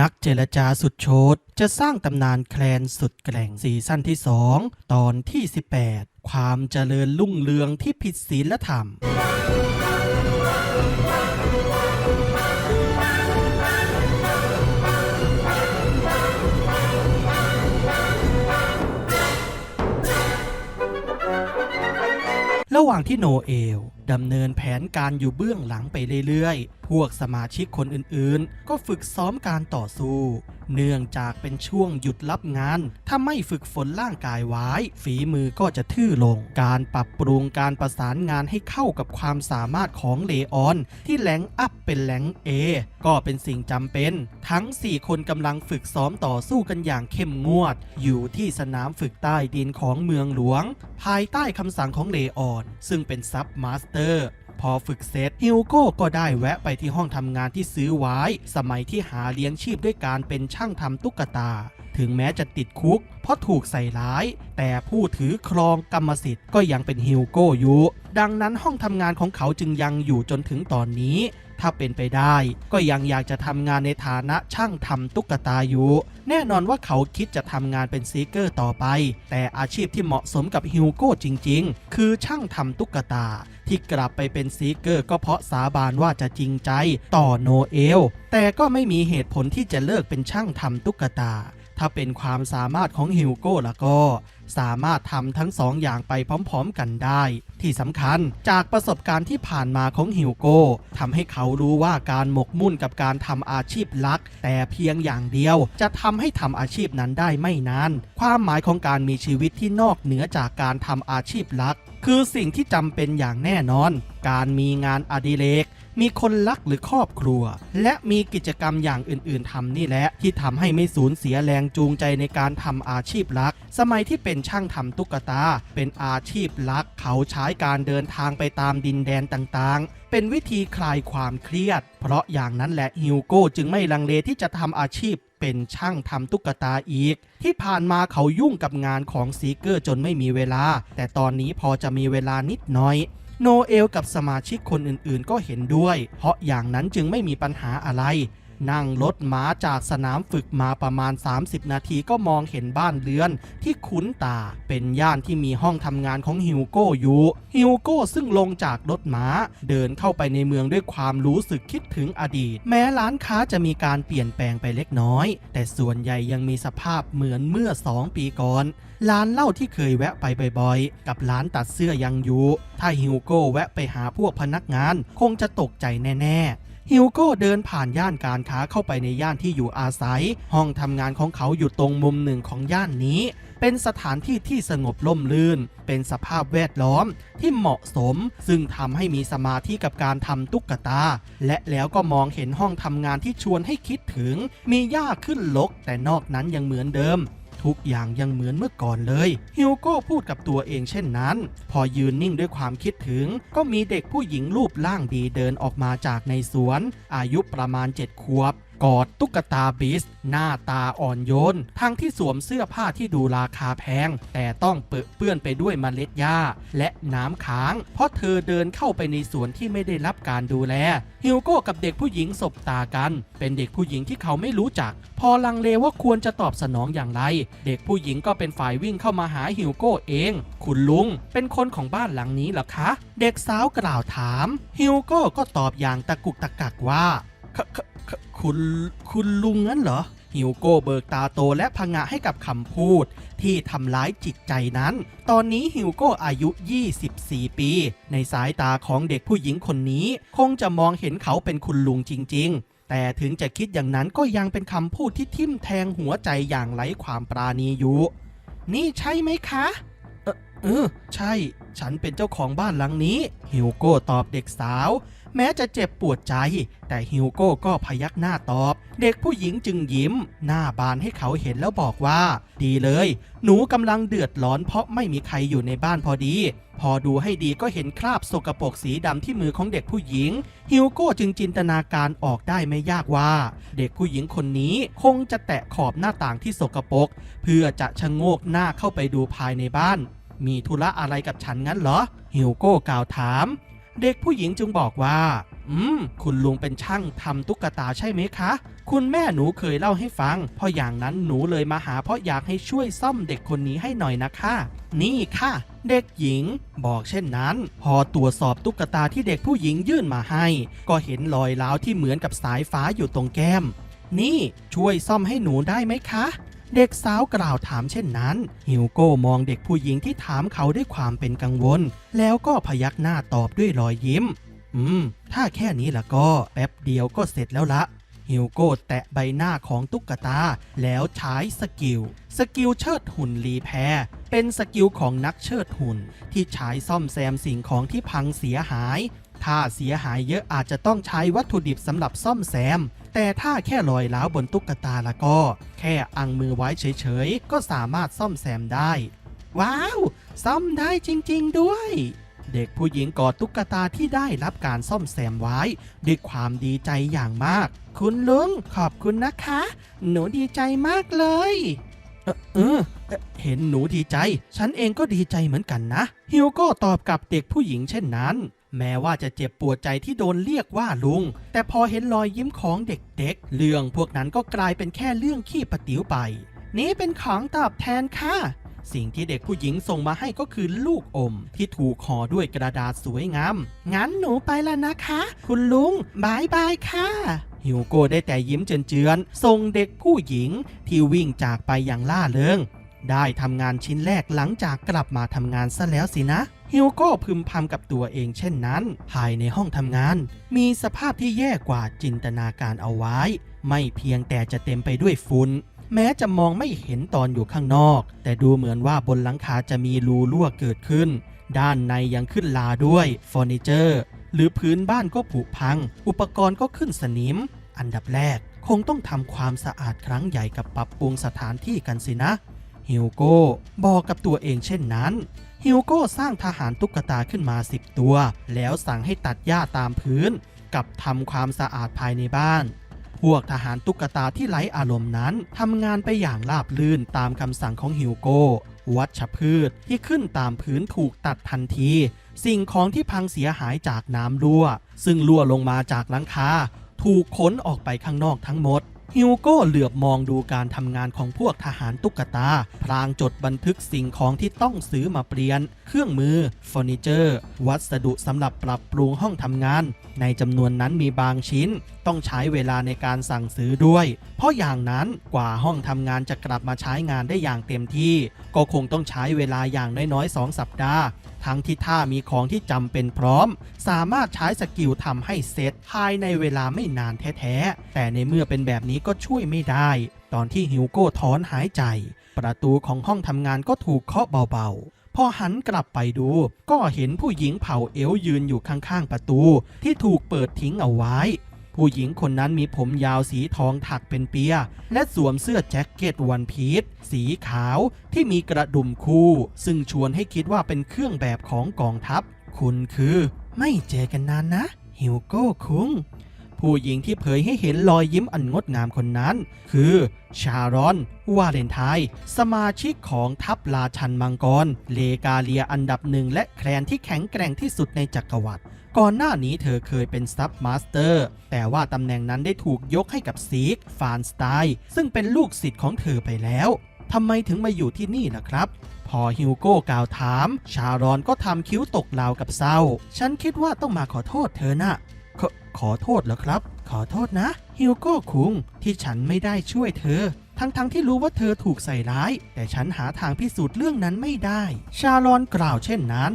นักเจรจาสุดโชดจะสร้างตำนานแคลนสุดแกร่งซีซั่นที่ 2 ตอนที่ 18 ความเจริญรุ่งเรืองที่ผิดศีลธรรม ระหว่างที่โนเอลดำเนินแผนการอยู่เบื้องหลังไปเรื่อยๆ พวกสมาชิกคนอื่นๆ ก็ฝึกซ้อมการต่อสู้ เนื่องจากเป็นช่วงหยุดรับงาน ถ้าไม่ฝึกฝนร่างกายไว้ ฝีมือก็จะทื่อลง การปรับปรุงการประสานงานให้เข้ากับความสามารถของเลออน ที่แหลงอัพเป็นแหลงเอก็เป็นสิ่งจำเป็น ทั้ง 4 คนกำลังฝึกซ้อมต่อสู้กันอย่างเข้มงวด อยู่ที่สนามฝึกใต้ดินของเมืองหลวง ภายใต้คำสั่งของเลออน ซึ่งเป็นซับมาสเตอร์ พอฝึกเสร็จฮิวโก้ก็ได้แวะไปที่ห้องทำงานที่ซื้อไว้ สมัยที่หาเลี้ยงชีพด้วยการเป็นช่างทำตุ๊กตา ถึงแม้จะติดคุก เพราะถูกใส่ร้าย แต่ผู้ถือครองกรรมสิทธิ์ก็ยังเป็นฮิวโก้อยู่ ดังนั้นห้องทำงานของเขาจึงยังอยู่จนถึงตอนนี้ ถ้าเป็นไปได้ ก็ยังอยากจะทำงานในฐานะช่างทำตุ๊กตาอยู่ แน่นอนว่าเขาคิดจะทำงานเป็นซีเกอร์ต่อไป แต่อาชีพที่เหมาะสมกับฮิวโก้จริง ๆ คือช่างทำตุ๊กตา ที่กลับไปเป็นซีเกอร์ก็เพราะสาบานว่าจะจริงใจต่อโนเอล แต่ก็ไม่มีเหตุผลที่จะเลิกเป็นช่างทำตุ๊กตา ถ้าเป็นความสามารถของฮิวโก้แล้วก็ สามารถทำทั้งสองอย่างไปพร้อมๆกันได้ ที่สำคัญจากประสบการณ์ที่ผ่านมาของฮิวโก้ทำให้เขารู้ว่าการหมกมุ่นกับการทำอาชีพลัก แต่เพียงอย่างเดียว จะทำให้ทำอาชีพนั้นได้ไม่นาน ความหมายของการมีชีวิตที่นอกเหนือจากการทำอาชีพลัก คือสิ่งที่จำเป็นอย่างแน่นอน การมีงานอดิเรกมีคนรักหรือครอบครัว และมีกิจกรรมอย่างอื่นๆทำนี่แหละที่ทำให้ไม่สูญเสียแรงจูงใจในการทำอาชีพรัก สมัยที่เป็นช่างทำตุ๊กตา เป็นอาชีพรัก เขาใช้การเดินทางไปตามดินแดนต่างๆ เป็นวิธีคลายความเครียด เพราะอย่างนั้นแหละฮิวโก้จึงไม่ลังเลที่จะทำอาชีพ เป็นช่างทำตุ๊กตาอีก ที่ผ่านมาเขายุ่งกับงานของซีเกอร์จนไม่มีเวลา แต่ตอนนี้พอจะมีเวลานิดหน่อยโนเอลกับสมาชิกคนอื่นๆ ก็เห็นด้วย เพราะอย่างนั้นจึงไม่มีปัญหาอะไร นั่งรถม้าจากสนามฝึกมาประมาณ 30 นาทีก็มองเห็นบ้านเรือนที่คุ้นตา เป็นย่านที่มีห้องทำงานของฮิวโก้อยู่ ฮิวโก้ซึ่งลงจากรถม้า เดินเข้าไปในเมืองด้วยความรู้สึกคิดถึงอดีต แม้ร้านค้าจะมีการเปลี่ยนแปลงไปเล็กน้อย แต่ส่วนใหญ่ยังมีสภาพเหมือนเมื่อ 2 ปีก่อน ร้านเหล้าที่เคยแวะไปบ่อยๆ กับร้านตัดเสื้อยังอยู่ ถ้าฮิวโก้แวะไปหาพวกพนักงาน คงจะตกใจแน่ๆ ฮิวโก้เดินผ่านย่านการค้าเข้าไปในย่านที่อยู่อาศัย ห้องทำงานของเขาอยู่ตรงมุมหนึ่งของย่านนี้ เป็นสถานที่ที่สงบล่มลื่น เป็นสภาพแวดล้อมที่เหมาะสม ซึ่งทำให้มีสมาธิกับการทำตุ๊กตา และแล้วก็มองเห็นห้องทำงานที่ชวนให้คิดถึง มีหญ้าขึ้นลก แต่นอกนั้นยังเหมือนเดิม ทุกอย่างยังเหมือนเมื่อก่อนเลย ฮิวโก้พูดกับตัวเองเช่นนั้น พอยืนนิ่งด้วยความคิดถึง ก็มีเด็กผู้หญิงรูปร่างดีเดินออกมาจากในสวน อายุประมาณ 7 ขวบ กอดตุ๊กตาบิส หน้าตาอ่อนโยน ทั้งที่สวมเสื้อผ้าที่ดูราคาแพง แต่ต้องเปื้อนเปื้อนไปด้วยเมล็ดหญ้า และน้ำค้าง เพราะเธอเดินเข้าไปในสวนที่ไม่ได้รับการดูแล ฮิวโก้กับเด็กผู้หญิงสบตากัน เป็นเด็กผู้หญิงที่เขาไม่รู้จัก พอลังเลว่าควรจะตอบสนองอย่างไร เด็กผู้หญิงก็เป็นฝ่ายวิ่งเข้ามาหาฮิวโก้เอง คุณลุง เป็นคนของบ้านหลังนี้เหรอคะ เด็กสาวกล่าวถาม ฮิวโก้ก็ตอบอย่างตะกุกตะกักว่า คุณคุณลุงงั้นเหรอ ฮิวโก้เบิกตาโตและพงะให้กับคำพูด ที่ทำร้ายจิตใจนั้น ตอนนี้ฮิวโก้อายุ 24 ปี ในสายตาของเด็กผู้หญิงคนนี้ คงจะมองเห็นเขาเป็นคุณลุงจริง ๆแต่ถึงจะคิดอย่างนั้นก็ยังเป็นคำพูดที่ทิ่มแทงหัวใจอย่างไร้ความปราณีอยู่ นี่ใช่ไหมคะ เออใช่ ฉันเป็นเจ้าของบ้านหลังนี้ ฮิวโก้ตอบเด็กสาว แม้จะเจ็บปวดใจ แต่ฮิวโก้ก็พยักหน้าตอบ เด็กผู้หญิงจึงยิ้ม หน้าบานให้เขาเห็นแล้วบอกว่า ดีเลย หนูกำลังเดือดร้อนเพราะไม่มีใครอยู่ในบ้านพอดี พอดูให้ดีก็เห็นคราบสกปรกสีดำที่มือของเด็กผู้หญิง ฮิวโก้จึงจินตนาการออกได้ไม่ยากว่า เด็กผู้หญิงคนนี้คงจะแตะขอบหน้าต่างที่สกปรกเพื่อจะชะโงกหน้าเข้าไปดูภายในบ้าน มีธุระอะไรกับฉันงั้นเหรอฮิวโก้กล่าวถาม เด็กผู้หญิงจึงบอกว่า อืม คุณลุงเป็นช่างทำตุ๊กตาใช่ไหมคะ คุณแม่หนูเคยเล่าให้ฟัง เพราะอย่างนั้นหนูเลยมาหาเพราะอยากให้ช่วยซ่อมเด็กคนนี้ให้หน่อยนะคะ นี่ค่ะ เด็กหญิง บอกเช่นนั้น พอตรวจสอบตุ๊กตาที่เด็กผู้หญิงยื่นมาให้ ก็เห็นรอยร้าวที่เหมือนกับสายฟ้าอยู่ตรงแก้ม นี่ช่วยซ่อมให้หนูได้ไหมคะ เด็กสาวกล่าวถามเช่นนั้น ฮิวโก้มองเด็กผู้หญิงที่ถามเขาด้วยความเป็นกังวล แล้วก็พยักหน้าตอบด้วยรอยยิ้ม อืม ถ้าแค่นี้ละก็แป๊บเดียวก็เสร็จแล้วละฮิวโก้แตะใบหน้าของตุ๊กตา แล้วใช้สกิล สกิลเชิดหุ่นรีแพรเป็นสกิลของนักเชิดหุ่น ที่ใช้ซ่อมแซมสิ่งของที่พังเสียหาย ถ้าเสียหายเยอะอาจจะต้องใช้วัตถุดิบสำหรับซ่อมแซม แต่ถ้าแค่รอยร้าวบนตุ๊กตาละก็ แค่อังมือไว้เฉยๆ ก็สามารถซ่อมแซมได้ ว้าว ซ่อมได้จริงๆด้วย เด็กผู้หญิงกอดตุ๊กตาที่ได้รับการซ่อมแซมไว้ ด้วยความดีใจอย่างมาก คุณลุงขอบคุณนะคะ หนูดีใจมากเลยเออเออเออเห็นหนูดีใจ ฉันเองก็ดีใจเหมือนกันนะ ฮิวก้ตอบกับเด็กผู้หญิงเช่นนั้น แม้ว่าจะเจ็บปวดใจที่โดนเรียกว่าลุง แต่พอเห็นรอยยิ้มของเด็กๆ เรื่องพวกนั้นก็กลายเป็นแค่เรื่องขี้ปติ๋วไป นี่เป็นของตอบแทนค่ะสิ่งที่เด็กผู้หญิงส่งมาให้ก็คือลูกอม ที่ถูกห่อด้วยกระดาษสวยงาม งั้นหนูไปแล้วนะคะ คุณลุงบายบายค่ะ ฮิวโก้ได้แต่ยิ้มเจือนๆส่งเด็กผู้หญิงที่วิ่งจากไปอย่างล่าเริง ได้ทำงานชิ้นแรกหลังจากกลับมาทำงานซะแล้วสินะ ฮิวโก้พึมพำกับตัวเองเช่นนั้น ภายในห้องทำงาน มีสภาพที่แย่กว่าจินตนาการเอาไว้ ไม่เพียงแต่จะเต็มไปด้วยฝุ่นแม้จะมองไม่เห็นตอนอยู่ข้างนอก แต่ดูเหมือนว่าบนหลังคาจะมีรูรั่วเกิดขึ้น ด้านในยังขึ้นลาด้วยเฟอร์นิเจอร์หรือพื้นบ้านก็ผุพัง อุปกรณ์ก็ขึ้นสนิม อันดับแรก คงต้องทำความสะอาดครั้งใหญ่กับปรับปรุงสถานที่กันสินะฮิวโก้บอกกับตัวเองเช่นนั้น ฮิวโก้สร้างทหารตุ๊กตาขึ้นมา 10 ตัว แล้วสั่งให้ตัดหญ้าตามพื้น กับทำความสะอาดภายในบ้าน พวกทหารตุ๊กตาที่ไร้อารมณ์นั้นทำงานไปอย่างราบรื่นตามคำสั่งของฮิวโก้ วัชพืชที่ขึ้นตามพื้นถูกตัดทันที สิ่งของที่พังเสียหายจากน้ำรั่ว ซึ่งรั่วลงมาจากหลังคาถูกขนออกไปข้างนอกทั้งหมด ฮิวโก้เหลือบมองดูการทำงานของพวกทหารตุ๊กตา พลางจดบันทึกสิ่งของที่ต้องซื้อมาเปลี่ยน เครื่องมือเฟอร์นิเจอร์ วัสดุสำหรับปรับปรุงห้องทำงาน ในจำนวนนั้นมีบางชิ้น ต้องใช้เวลาในการสั่งซื้อด้วย เพราะอย่างนั้นกว่าห้องทำงานจะกลับมาใช้งานได้อย่างเต็มที่ ก็คงต้องใช้เวลาอย่างน้อยๆ 2 สัปดาห์ทั้งที่ถ้ามีของที่จำเป็นพร้อม สามารถใช้สกิลทำให้เสร็จภายในเวลาไม่นานแท้ๆ แต่ในเมื่อเป็นแบบนี้ก็ช่วยไม่ได้ ตอนที่ฮิวโก้ถอนหายใจ ประตูของห้องทำงานก็ถูกเคาะเบาๆ พอหันกลับไปดู ก็เห็นผู้หญิงเผ่าเอลยืนอยู่ข้างๆประตู ที่ถูกเปิดทิ้งเอาไว้ ผู้หญิงคนนั้นมีผมยาวสีทองถักเป็นเปีย และสวมเสื้อแจ็คเก็ตวันพีชสีขาวที่มีกระดุมคู่ ซึ่งชวนให้คิดว่าเป็นเครื่องแบบของกองทัพ คุณคือ ไม่เจอกันนานนะ ฮิวโก้คุงผู้หญิงที่เผยให้เห็นรอยยิ้มอันงดงามคนนั้น คือ ชารอน วาเลนไทน์สมาชิกของทัพราชันมังกร เลกาเลียอันดับหนึ่งและแคลนที่แข็งแกร่งที่สุดในจักรวรรดิ ก่อนหน้านี้เธอเคยเป็นซับมาสเตอร์แต่ว่าตำแหน่งนั้นได้ถูกยกให้กับซีกฟานสไตน์ซึ่งเป็นลูกศิษย์ของเธอไปแล้วทำไมถึงมาอยู่ที่นี่ล่ะครับ พอฮิวโก้กล่าวถาม ชารอนก็ทำคิ้วตกลาวกับเศร้า ฉันคิดว่าต้องมาขอโทษเธอนะขอขอโทษเหรอครับ ขอโทษนะ ฮิวโก้คุงที่ฉันไม่ได้ช่วยเธอ ทั้งๆทที่รู้ว่าเธอถูกใส่ร้าย แต่ฉันหาทางพิสูจน์เรื่องนั้นไม่ได้ ชาลอนกล่าวเช่นนั้น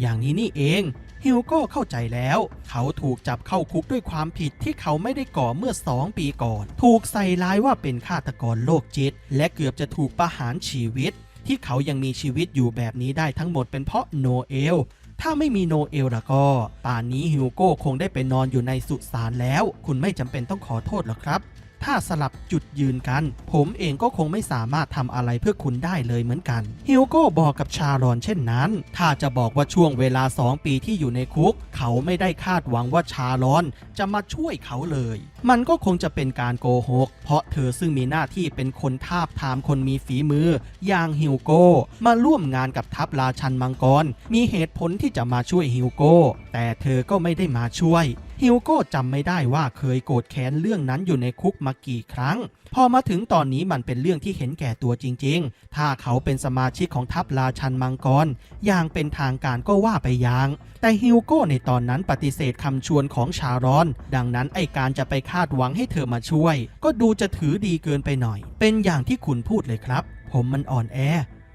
อย่างนี้นี่เอง ฮิวโก้เข้าใจแล้ว เขาถูกจับเข้าคุกด้วยความผิดที่เขาไม่ได้ก่อเมื่อสองปีก่อน ถูกใส่ร้ายว่าเป็นฆาตกรโรคจิต และเกือบจะถูกประหารชีวิต ที่เขายังมีชีวิตอยู่แบบนี้ได้ทั้งหมดเป็นเพราะโนเอลถ้าไม่มีโนเอลละก็ ป่านนี้ฮิวโก้คงได้ไปนอนอยู่ในสุสานแล้ว คุณไม่จำเป็นต้องขอโทษหรอกครับ ถ้าสลับจุดยืนกัน ผมเองก็คงไม่สามารถทำอะไรเพื่อคุณได้เลยเหมือนกัน ฮิวโก้บอกกับชาลอนเช่นนั้น ถ้าจะบอกว่าช่วงเวลา 2 ปีที่อยู่ในคุก เขาไม่ได้คาดหวังว่าชาลอนจะมาช่วยเขาเลย มันก็คงจะเป็นการโกหก เพราะเธอซึ่งมีหน้าที่เป็นคนทาบทามคนมีฝีมือ อย่างฮิวโก้มาร่วมงานกับทัพราชันมังกร มีเหตุผลที่จะมาช่วยฮิวโก้ แต่เธอก็ไม่ได้มาช่วย ฮิวโก้จำไม่ได้ว่าเคยโกรธแค้นเรื่องนั้นอยู่ในคุกมากี่ครั้ง พอมาถึงตอนนี้มันเป็นเรื่องที่เห็นแก่ตัวจริง ๆ ถ้าเขาเป็นสมาชิกของทัพราชันมังกร อย่างเป็นทางการก็ว่าไปอย่าง แต่ฮิวโก้ในตอนนั้นปฏิเสธคำชวนของชารอน ดังนั้นไอการจะไปคาดหวังให้เธอมาช่วย ก็ดูจะถือดีเกินไปหน่อย เป็นอย่างที่คุณพูดเลยครับ ผมมันอ่อนแอ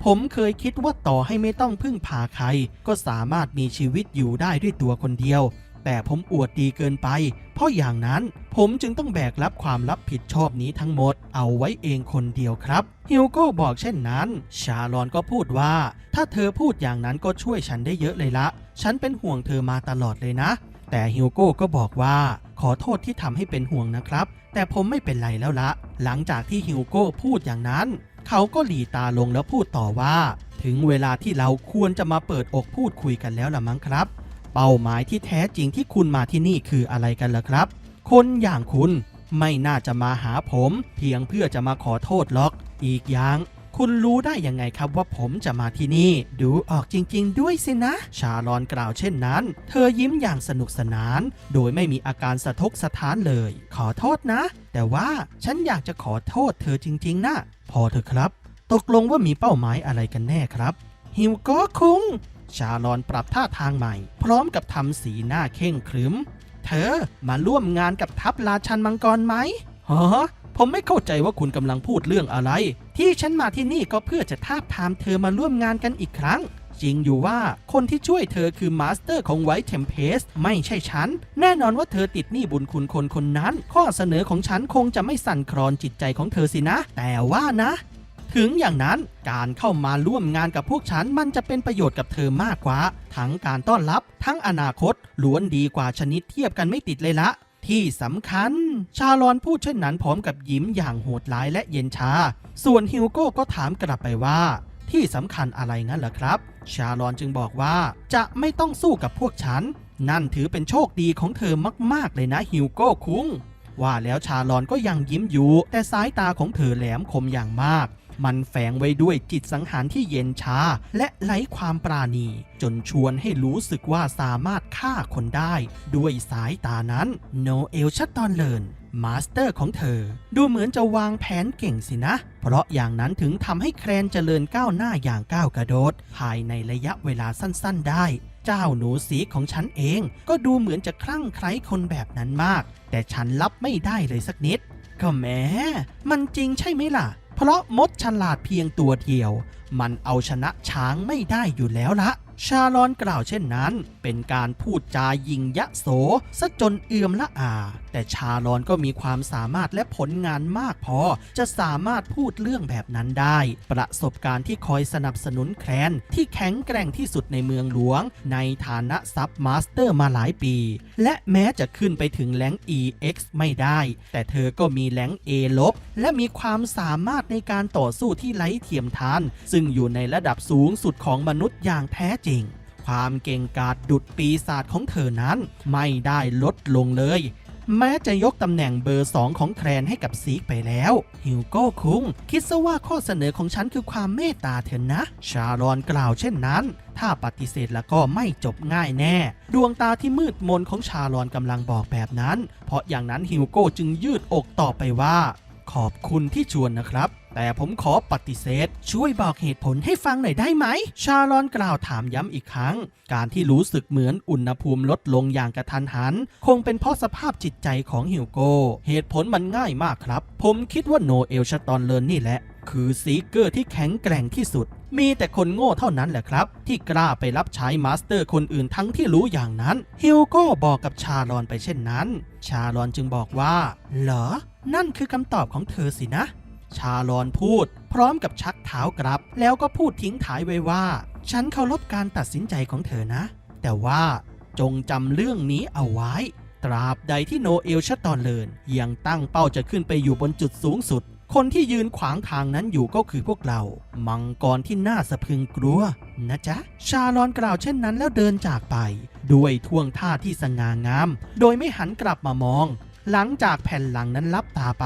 ผมเคยคิดว่าต่อให้ไม่ต้องพึ่งพาใคร ก็สามารถมีชีวิตอยู่ได้ด้วยตัวคนเดียว แต่ผมอวดดีเกินไป เพราะอย่างนั้นผมจึงต้องแบกรับความรับผิดชอบนี้ทั้งหมด เอาไว้เองคนเดียวครับ ฮิวโก้บอกเช่นนั้น ชาลอนก็พูดว่า ถ้าเธอพูดอย่างนั้นก็ช่วยฉันได้เยอะเลยละ ฉันเป็นห่วงเธอมาตลอดเลยนะ แต่ฮิวโก้ก็บอกว่าขอโทษที่ทำให้เป็นห่วงนะครับ แต่ผมไม่เป็นไรแล้วละ หลังจากที่ฮิวโก้พูดอย่างนั้น เขาก็หลีตาลงแล้วพูดต่อว่า ถึงเวลาที่เราควรจะมาเปิดอกพูดคุยกันแล้วล่ะมั้งครับ เป้าหมายที่แท้จริงที่คุณมาที่นี่คืออะไรกันล่ะครับ คนอย่างคุณไม่น่าจะมาหาผม เพียงเพื่อจะมาขอโทษหรอก อีกอย่างคุณรู้ได้ยังไงครับว่าผมจะมาที่นี่ ดูออกจริง ๆ ด้วยสินะ ชาลอนกล่าวเช่นนั้น เธอยิ้มอย่างสนุกสนาน โดยไม่มีอาการสะทกสะท้านเลย ขอโทษนะ แต่ว่าฉันอยากจะขอโทษเธอจริง ๆนะพอเถอครับ ตกลงว่ามีเป้าหมายอะไรกันแน่ครับ ฮิวโก้คุงชาลอนปรับท่าทางใหม่ พร้อมกับทำสีหน้าเข่งขรึม เธอมาร่วมงานกับทัพราชันมังกรไหมฮะผมไม่เข้าใจว่าคุณกำลังพูดเรื่องอะไร ที่ฉันมาที่นี่ก็เพื่อจะทาบทามเธอมาร่วมงานกันอีกครั้ง จริงอยู่ว่าคนที่ช่วยเธอคือมาสเตอร์ของไวท์เทมเพสไม่ใช่ฉัน แน่นอนว่าเธอติดหนี้บุญคุณคนคนนั้น ข้อเสนอของฉันคงจะไม่สั่นคลอนจิตใจของเธอสินะ แต่ว่านะ ถึงอย่างนั้นการเข้ามาร่วมงานกับพวกฉันมันจะเป็นประโยชน์กับเธอมากกว่า ทั้งการต้อนรับ ทั้งอนาคตล้วนดีกว่าชนิดเทียบกันไม่ติดเลยละที่สำคัญ ชาลอนพูดเช่นนั้นพร้อมกับยิ้มอย่างโหดร้ายและเย็นชา ส่วนฮิวโก้ก็ถามกลับไปว่า ที่สำคัญอะไรงั้นเหรอครับ ชาลอนจึงบอกว่าจะไม่ต้องสู้กับพวกฉัน นั่นถือเป็นโชคดีของเธอมาก ๆ เลยนะฮิวโก้คุ้งว่าแล้วชาลอนก็ยังยิ้มอยู่ แต่สายตาของเธอแหลมคมอย่างมาก มันแฝงไว้ด้วยจิตสังหารที่เย็นชา และไร้ความปราณี จนชวนให้รู้สึกว่าสามารถฆ่าคนได้ ด้วยสายตานั้นโนเอลชัตตอนเลินมาสเตอร์ของเธอ ดูเหมือนจะวางแผนเก่งสินะ เพราะอย่างนั้นถึงทำให้แครนเจริญก้าวหน้าอย่างก้าวกระโดด ภายในระยะเวลาสั้นๆ ได้ เจ้าหนูสีของฉันเอง ก็ดูเหมือนจะคลั่งไคล้คนแบบนั้นมาก แต่ฉันรับไม่ได้เลยสักนิด ก็แหม้ มันจริงใช่ไหมล่ะ เพราะมดฉลาดเพียงตัวเดียวมันเอาชนะช้างไม่ได้อยู่แล้วละชาลอนกล่าวเช่นนั้น เป็นการพูดจายิงยะโสซะจนเอื่อมละอา แต่ชาลอนก็มีความสามารถและผลงานมากพอ จะสามารถพูดเรื่องแบบนั้นได้ ประสบการณ์ที่คอยสนับสนุนแคลนที่แข็งแกร่งที่สุดในเมืองหลวง ในฐานะซับมาสเตอร์มาหลายปี และแม้จะขึ้นไปถึงแรง EX ไม่ได้ แต่เธอก็มีแรง A ลบและมีความสามารถในการต่อสู้ที่ไร้เทียมทานซึงอยู่ในระดับสูงสุดของมนุษย์อย่างแท้จริง ความเก่งกาจดุดปีศาจของเธอนั้น ไม่ได้ลดลงเลย แม้จะยกตำแหน่งเบอร์สองของแครนให้กับซีกไปแล้ว ฮิวโก้คุงคิดซะว่าข้อเสนอของฉันคือความเมตตาเถอะนะ ชาลอนกล่าวเช่นนั้น ถ้าปฏิเสธแล้วก็ไม่จบง่ายแน่ ดวงตาที่มืดมนของชาลอนกำลังบอกแบบนั้น เพราะอย่างนั้นฮิวโก้จึงยืดอกตอบไปว่า ขอบคุณที่ชวนนะครับ แต่ผมขอปฏิเสธ ช่วยบอกเหตุผลให้ฟังหน่อยได้ไหม ชาลอนกล่าวถามย้ำอีกครั้ง การที่รู้สึกเหมือนอุณหภูมิลดลงอย่างกระทันหัน คงเป็นเพราะสภาพจิตใจของฮิวโก เหตุผลมันง่ายมากครับ ผมคิดว่าโนเอลชตอนเลินนี่แหละ คือซีเกอร์ที่แข็งแกร่งที่สุดมีแต่คนโง่เท่านั้นแหละครับ ที่กล้าไปรับใช้มาสเตอร์คนอื่นทั้งที่รู้อย่างนั้น ฮิวโก้บอกกับชาลอนไปเช่นนั้น ชาลอนจึงบอกว่า เหรอ นั่นคือคำตอบของเธอสินะ ชาลอนพูด พร้อมกับชักเท้ากลับ แล้วก็พูดทิ้งท้ายไว้ว่า ฉันเคารพการตัดสินใจของเธอนะ แต่ว่าจงจำเรื่องนี้เอาไว้ ตราบใดที่โนเอลชะตอนเลินยังตั้งเป้าจะขึ้นไปอยู่บนจุดสูงสุด คนที่ยืนขวางทางนั้นอยู่ก็คือพวกเรา มังกรที่น่าสะพึงกลัว นะจ๊ะ ชาลอนกล่าวเช่นนั้นแล้วเดินจากไป ด้วยท่วงท่าที่สง่างาม โดยไม่หันกลับมามอง หลังจากแผ่นหลังนั้นลับตาไป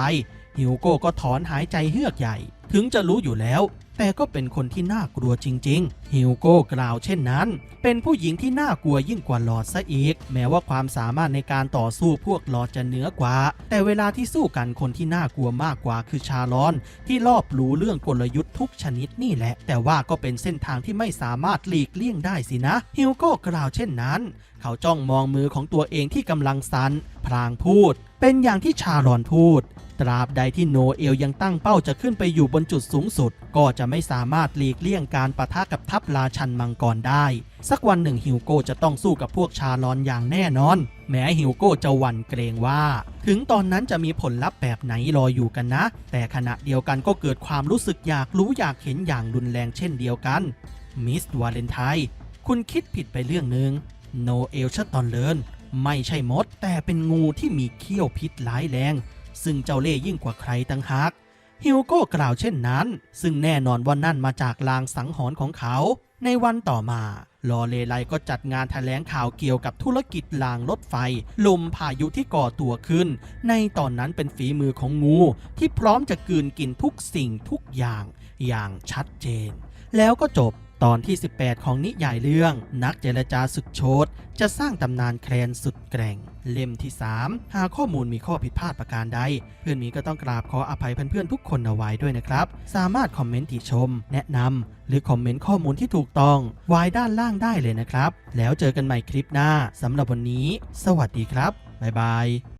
ฮิวโก้ก็ถอนหายใจเฮือกใหญ่ ถึงจะรู้อยู่แล้ว แต่ก็เป็นคนที่น่ากลัวจริง ๆ ฮิวโก้กล่าวเช่นนั้น เป็นผู้หญิงที่น่ากลัวยิ่งกว่าหลอดซะอีก แม้ว่าความสามารถในการต่อสู้พวกหลอดจะเหนือกว่า แต่เวลาที่สู้กันคนที่น่ากลัวมากกว่าคือชาลอน ที่รอบรู้เรื่องกลยุทธ์ทุกชนิดนี่แหละ แต่ว่าก็เป็นเส้นทางที่ไม่สามารถหลีกเลี่ยงได้สินะ ฮิวโก้กล่าวเช่นนั้น เขาจ้องมองมือของตัวเองที่กำลังสันพลางพูด เป็นอย่างที่ชาลอนพูด ตราบใดที่โนเอลยังตั้งเป้าจะขึ้นไปอยู่บนจุดสูงสุด ก็จะไม่สามารถหลีกเลี่ยงการปะทะกับทัพราชันมังกรได้ สักวันหนึ่งฮิวโก้จะต้องสู้กับพวกชาลอนอย่างแน่นอน แม้ฮิวโก้จะหวั่นเกรงว่า ถึงตอนนั้นจะมีผลลัพธ์แบบไหนรออยู่กันนะ แต่ขณะเดียวกันก็เกิดความรู้สึกอยากรู้อยากเห็นอย่างรุนแรงเช่นเดียวกันมิสวาเลนไทน์คุณคิดผิดไปเรื่องหนึ่งโนเอลชะตอนเลินไม่ใช่มดแต่เป็นงูที่มีเขี้ยวพิษร้ายแรง ซึ่งเจ้าเล่ห์ยิ่งกว่าใครตั้งหากฮิวโก้กล่าวเช่นนั้น ซึ่งแน่นอนว่านั่นมาจากลางสังหรณ์ของเขา ในวันต่อมาลอเลไลก็จัดงานแถลงข่าวเกี่ยวกับธุรกิจรางรถไฟ ลมพายุที่ก่อตัวขึ้น ในตอนนั้นเป็นฝีมือของงู ที่พร้อมจะกืนกินทุกสิ่งทุกอย่างอย่างชัดเจน แล้วก็จบ ตอนที่ 18 ของนิยายเรื่องนักเจรจาสุดโชดจะสร้างตำนานแคลนสุดแกร่ง เล่มที่ 3 หากข้อมูลมีข้อผิดพลาดประการใด เพื่อนมีก็ต้องกราบขออภัยเพื่อนๆทุกคนเอาไว้ด้วยนะครับ สามารถคอมเมนต์ติชม แนะนำหรือคอมเมนต์ข้อมูลที่ถูกต้องไว้ด้านล่างได้เลยนะครับ แล้วเจอกันใหม่คลิปหน้าสำหรับวันนี้ สวัสดีครับบ๊ายบาย